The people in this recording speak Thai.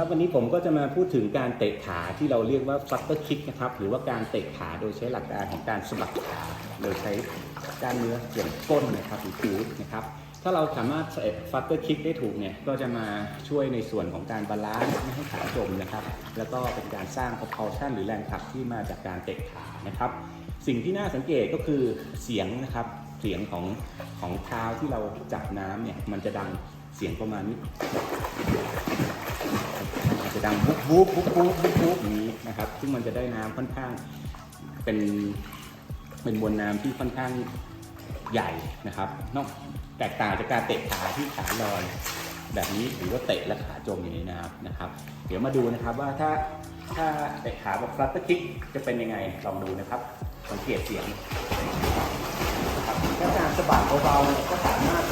ครับวันนี้ผมก็จะมาพูดถึงการเตะขาที่เราเรียกว่า flutter kick นะครับหรือว่าการเตะขาโดยใช้หลักการของการสะบัดขาโดยใช้กล้ามเนื้อส่วนก้นนะครับหรือคูนะครับถ้าเราสามารถเตะ flutter kick ได้ถูกเนี่ยก็จะมาช่วยในส่วนของการบาลานซ์ไม่ให้ขาจมนะครับ แล้วก็เป็นการสร้าง propulsion หรือแรงผลักที่มาจากการเตะขานะครับสิ่งที่น่าสังเกตก็คือเสียงนะครับเสียงของของเท้าที่เราจับน้ำเนี่ยมันจะดังเสียงประมาณนี้ อาจจะดังบุ๊บบุ๊บบุ๊บบุ๊บบุ๊บบุ๊บอย่างนี้นะครับ ซึ่งมันจะได้น้ำค่อนข้างเป็นเป็นมวลน้ำที่ค่อนข้างใหญ่นะครับ นอกแตกต่างจากการเตะขาที่ขาลอยแบบนี้หรือว่าเตะและขาจมอยู่ในน้ำนะครับ เดี๋ยวมาดูนะครับว่าถ้าถ้าเตะขาแบบฟลัตเตอร์คิกจะเป็นยังไงลองดูนะครับสังเกตเสียงนะครับถ้าการสะบัดเบาๆก็สามารถ